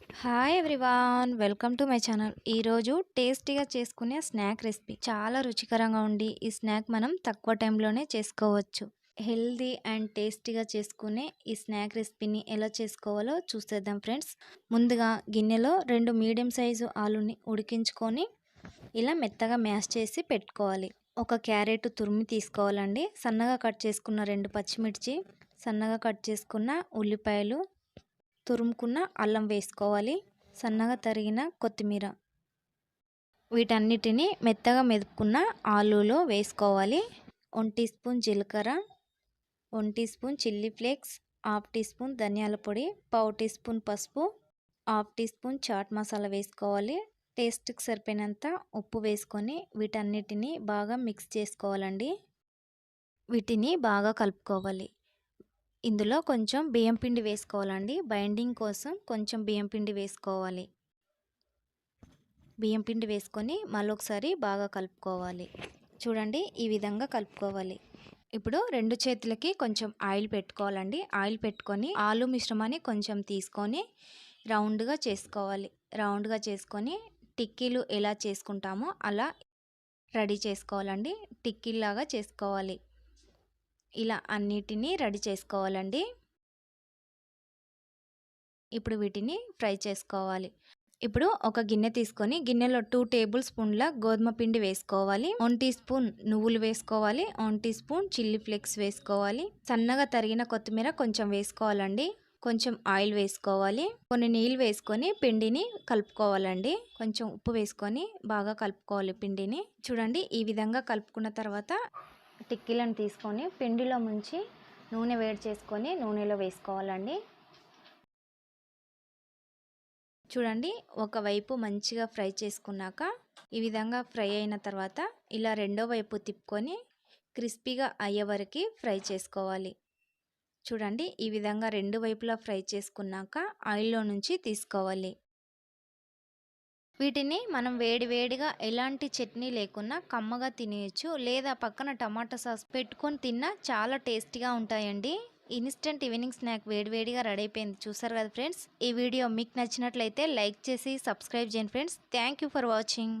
Hi everyone welcome to my channel ఈరోజు టేస్టీగా చేసుకునే స్నాక్ రెసిపీ. చాలా రుచికరంగా ఉండి ఈ స్నాక్ మనం తక్కువ టైంలోనే చేసుకోవచ్చు. హెల్దీ అండ్ టేస్టీగా చేసుకునే ఈ స్నాక్ రెసిపీని ఎలా చేసుకోవాలో చూసేద్దాం ఫ్రెండ్స్. ముందుగా గిన్నెలో రెండు మీడియం సైజు ఆలుని ఉడికించుకొని ఇలా మెత్తగా మ్యాష్ చేసి పెట్టుకోవాలి. ఒక క్యారెట్ తురిమి తీసుకోవాలండి. సన్నగా కట్ చేసుకున్న రెండు పచ్చిమిర్చి సన్నగా కట్ చేసుకున్న ఉల్లిపాయలు తురుముకున్న అల్లం వేసుకోవాలి. సన్నగా తరిగిన కొత్తిమీర. వీటన్నిటిని మెత్తగా మెదుపుకున్న ఆలులో వేసుకోవాలి. వన్ టీ స్పూన్ జీలకర్ర one teaspoon chilli flakes half teaspoon ధనియాల పొడి పావు టీ స్పూన్ పసుపు half teaspoon chaat masala వేసుకోవాలి. టేస్ట్కి సరిపోయినంత ఉప్పు వేసుకొని వీటన్నిటిని బాగా మిక్స్ చేసుకోవాలండి. వీటిని బాగా కలుపుకోవాలి. ఇందులో కొంచెం బియ్యం పిండి వేసుకోవాలండి. బైండింగ్ కోసం కొంచెం బియ్యం పిండి వేసుకోవాలి. బియ్యం పిండి వేసుకొని మళ్ళొకసారి బాగా కలుపుకోవాలి. చూడండి ఈ విధంగా కలుపుకోవాలి. ఇప్పుడు రెండు చేతులకి కొంచెం ఆయిల్ పెట్టుకోవాలండి. ఆయిల్ పెట్టుకొని ఆలు మిశ్రమాన్ని కొంచెం తీసుకొని రౌండ్గా చేసుకోవాలి. రౌండ్గా చేసుకొని టిక్కీలు ఎలా చేసుకుంటామో అలా రెడీ చేసుకోవాలండి. టిక్కీలాగా చేసుకోవాలి. ఇలా అన్నిటినీ రెడీ చేసుకోవాలండి. ఇప్పుడు వీటిని ఫ్రై చేసుకోవాలి. ఇప్పుడు ఒక గిన్నె తీసుకొని గిన్నెలో టూ టేబుల్ స్పూన్ల గోధుమ పిండి వేసుకోవాలి. వన్ టీ స్పూన్ నువ్వులు వేసుకోవాలి. One teaspoon chilli flakes వేసుకోవాలి. సన్నగా తరిగిన కొత్తిమీర కొంచెం వేసుకోవాలండి. కొంచెం ఆయిల్ వేసుకోవాలి. కొన్ని నీళ్ళు వేసుకొని పిండిని కలుపుకోవాలండి. కొంచెం ఉప్పు వేసుకొని బాగా కలుపుకోవాలి పిండిని. చూడండి ఈ విధంగా కలుపుకున్న తర్వాత టిక్కీలను తీసుకొని పిండిలో ముంచి నూనె వేడి చేసుకొని నూనెలో వేసుకోవాలండి. చూడండి ఒకవైపు మంచిగా ఫ్రై చేసుకున్నాక ఈ విధంగా ఫ్రై అయిన తర్వాత ఇలా రెండో వైపు తిప్పుకొని క్రిస్పీగా అయ్యే వరకు ఫ్రై చేసుకోవాలి. చూడండి ఈ విధంగా రెండు వైపులా ఫ్రై చేసుకున్నాక ఆయిల్లో నుంచి తీసుకోవాలి. వీటిని మనం వేడివేడిగా ఎలాంటి చట్నీ లేకున్నా కమ్మగా తినేయచ్చు. లేదా పక్కన టమాటా సాస్ పెట్టుకొని తిన్నా చాలా టేస్టీగా ఉంటాయండి. ఇన్స్టెంట్ ఈవినింగ్ స్నాక్ వేడివేడిగా రెడీ అయిపోయింది. చూసారు కదా ఫ్రెండ్స్? ఈ వీడియో మీకు నచ్చినట్లయితే లైక్ చేసి సబ్స్క్రైబ్ చేయండి ఫ్రెండ్స్. Thank for watching.